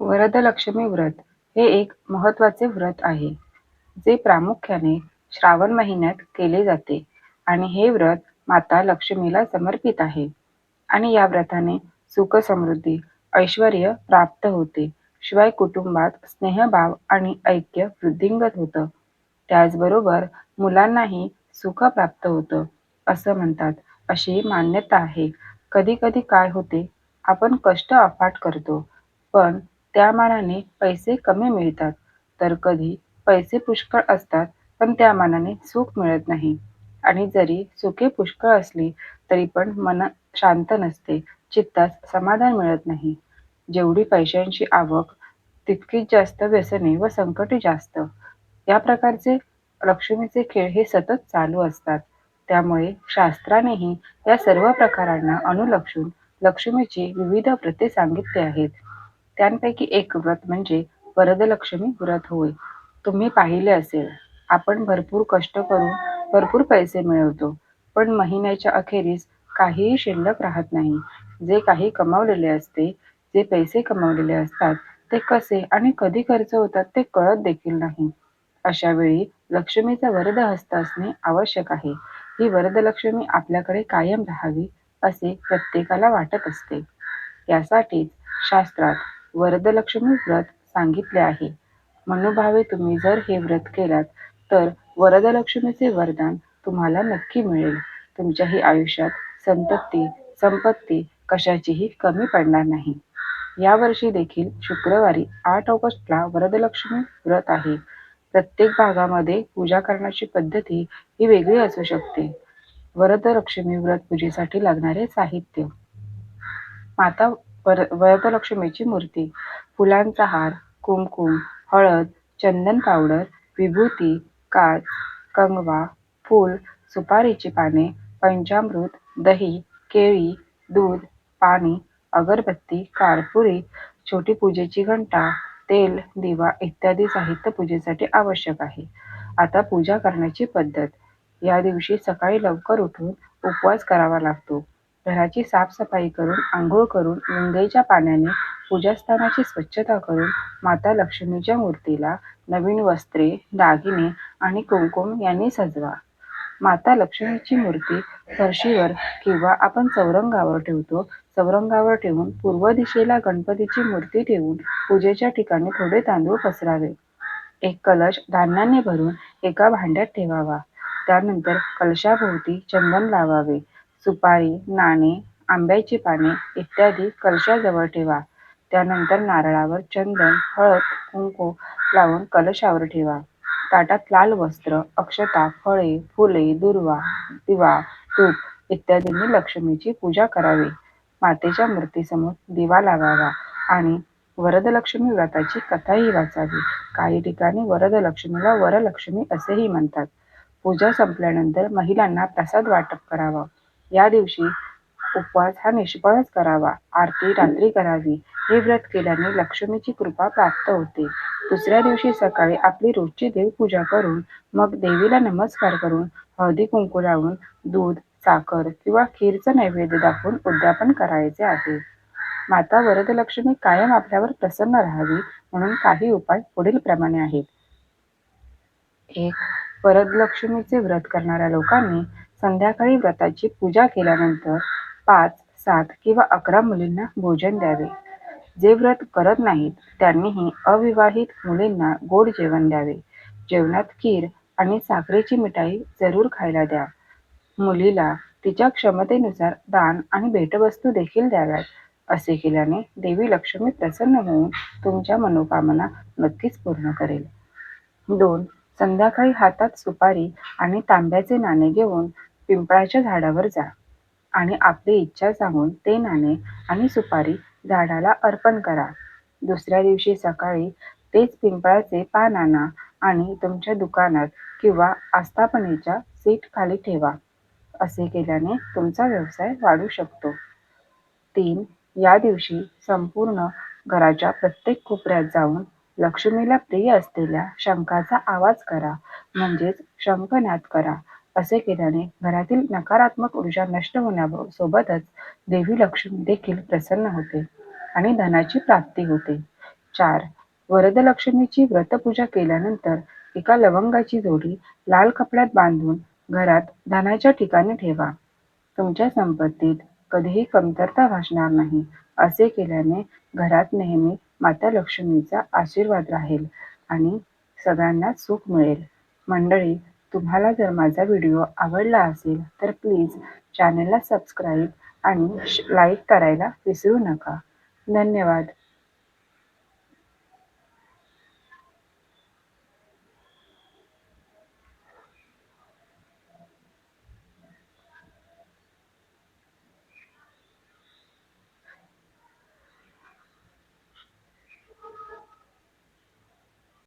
वरदलक्ष्मी व्रत हे एक महत्त्वाचे व्रत आहे जे प्रामुख्याने श्रावण महिन्यात केले जाते आणि हे व्रत माता लक्ष्मीला समर्पित आहे आणि या व्रताने सुख समृद्धी ऐश्वर प्राप्त होते. शिवाय कुटुंबात स्नेहभाव आणि ऐक्य वृद्धिंगत होतं. त्याचबरोबर मुलांनाही सुख प्राप्त होतं असं म्हणतात अशी मान्यता आहे. कधी कधी काय होते आपण कष्ट अफाट करतो पण त्या मानाने पैसे कमी मिळतात. तर कधी पैसे पुष्कळ असतात पण त्या मानाने सुख मिळत नाही. आणि जरी सुखे पुष्कळ असली तरी पण मन शांत नसते चित्तास समाधान मिळत नाही. जेवढी पैशांची आवक तितकीच जास्त व्यसने व संकटे जास्त. या प्रकारचे लक्ष्मीचे खेळ हे सतत चालू असतात. त्यामुळे शास्त्रानेही या सर्व प्रकारांना अनुलक्षून लक्ष्मीची विविध व्रते सांगितली आहेत. त्यांपैकी एक व्रत म्हणजे वरदलक्ष्मी व्रत होय. तुम्ही पाहिले असेल. आपण भरपूर कष्ट करून भरपूर पैसे मिळवतो. पण महिन्याच्या अखेरीस काहीही शिल्लक राहत नाही. जे काही कमावलेले असते जे पैसे कमावलेले असतात ते कसे आणि कधी खर्च होतात ते कळत देखील नाही. अशा वेळी लक्ष्मीचा वरद हस्त असणे आवश्यक आहे. ही वरदलक्ष्मी आपल्याकडे कायम राहावी असे प्रत्येकाला वाटत असते. यासाठीच शास्त्रात वरदलक्ष्मी व्रत सांगितले आहे. मनोभावे तुम्ही जर हे व्रत केलात तर वरदलक्ष्मीचे वरदान तुम्हाला नक्की मिळेल. तुमच्याही आयुष्यात संतती संपत्ती कशाचीही कमी पडणार नाही. यावर्षी देखील शुक्रवारी आठ ऑगस्टला वरदलक्ष्मी व्रत आहे. प्रत्येक भागामध्ये पूजा करण्याची पद्धती ही वेगळी असू शकते. वरदलक्ष्मी व्रत पूजेसाठी लागणारे साहित्य. माता वर वरदलक्ष्मीची मूर्ती. फुलांचा हार कुमकुम हळद चंदन पावडर विभूती काच कंगवा फूल सुपारीची पाने पंचामृत दही केळी दूध पाणी अगरबत्ती कारपुरी छोटी पूजेची घंटा तेल दिवा इत्यादी साहित्य पूजेसाठी आवश्यक आहे. आता पूजा करण्याची पद्धत. या दिवशी सकाळी लवकर उठून उपवास करावा लागतो. घराची साफसफाई करून आंघोळ करून गंगेच्या पाण्याने पूजास्थानाची स्वच्छता करून माता लक्ष्मीच्या मूर्तीला नवीन वस्त्रे दागिने आणि कुंकुम यांनी सजवा. माता लक्ष्मीची मूर्ती फरशीवर किंवा आपण चौरंगावर ठेवतो. चौरंगावर ठेवून पूर्व दिशेला गणपतीची मूर्ती ठेवून पूजेच्या ठिकाणी थोडे तांदूळ पसरावे. एक कलश धान्याने भरून एका भांड्यात ठेवावा. त्यानंतर कलशाभोवती चंदन लावावे. सुपारी नाणे आंब्याची पाने इत्यादी कलशाजवळ ठेवा. त्यानंतर नारळावर चंदन हळद कुंकू लावून कलशावर ठेवा. ताटात लाल वस्त्र अक्षता फळे फुले दुर्वा दिवा तूप इत्यादींनी लक्ष्मीची पूजा करावी. मातेच्या मूर्तीसमोर दिवा लावावा आणि वरदलक्ष्मी व्रताची कथाही वाचावी. काही ठिकाणी वरदलक्ष्मीला वरलक्ष्मी असेही म्हणतात. पूजा संपल्यानंतर महिलांना प्रसाद वाटप करावा. या दिवशी उपवास हा निष्फळच करावा. आरती रात्री करावी. हे व्रत केल्याने लक्ष्मीची कृपा प्राप्त होते. दुसऱ्या दिवशी सकाळी आपली रोजची देवपूजा करून मग देवीला नमस्कार करून हळदी कुंकू लावून दूध साखर किंवा खीरचं नैवेद्य दाखवून उद्यापन करायचे आहे. माता वरदलक्ष्मी कायम आपल्यावर प्रसन्न राहावी म्हणून काही उपाय पुढील प्रमाणे आहेत. एक वरदलक्ष्मीचे व्रत करणाऱ्या लोकांनी संध्याकाळी व्रताची पूजा केल्यानंतर पाच सात किंवा अकरा मुलींना भोजन द्यावे. जे व्रत करत नाहीत त्यांनीही अविवाहित मुलींना गोड जेवण द्यावे. जेवणात खीर आणि साखरेची मिठाई जरूर खायला द्या. मुलीला तिच्या क्षमतेनुसार दान आणि भेटवस्तू देखील द्याव्यात असे केल्याने देवी लक्ष्मी प्रसन्न होऊन तुमच्या मनोकामना नक्कीच पूर्ण करेल. दोन संध्याकाळी हातात सुपारी आणि तांब्याचे नाणे घेऊन पिंपळाच्या झाडावर जा आणि आपली इच्छा सांगून ते नाणे आणि सुपारी झाडाला अर्पण करा. दुसऱ्या दिवशी सकाळी तेच पिंपळाचे पान आणा आणि तुमच्या दुकानात किंवा आस्थापनेच्या सीट खाली ठेवा. असे केल्याने तुमचा व्यवसाय वाढू शकतो. तीन या दिवशी संपूर्ण घराच्या प्रत्येक कोपऱ्यात जाऊन लक्ष्मीला प्रिय असलेल्या शंखाचा आवाज करा. म्हणजेच शंखनाद करा. असे केल्याने घरातील नकारात्मक ऊर्जा नष्ट होण्यासोबतच देवी लक्ष्मी देखील प्रसन्न होते आणि धनाची प्राप्ती होते चार वरदलक्ष्मीची व्रतपूजा केल्यानंतर एका लवंगाची जोडी लाल कपड्यात बांधून घरात धनाच्या ठिकाणी ठेवा. तुमच्या संपत्तीत कधीही कमतरता भासणार नाही. असे केल्याने घरात नेहमी माता लक्ष्मीचा आशीर्वाद राहील आणि सगळ्यांना सुख मिळेल. मंडळी, तुम्हाला जर माझा व्हिडिओ आवडला असेल तर प्लीज चॅनलला सबस्क्राईब आणि लाईक करायला विसरू नका. धन्यवाद.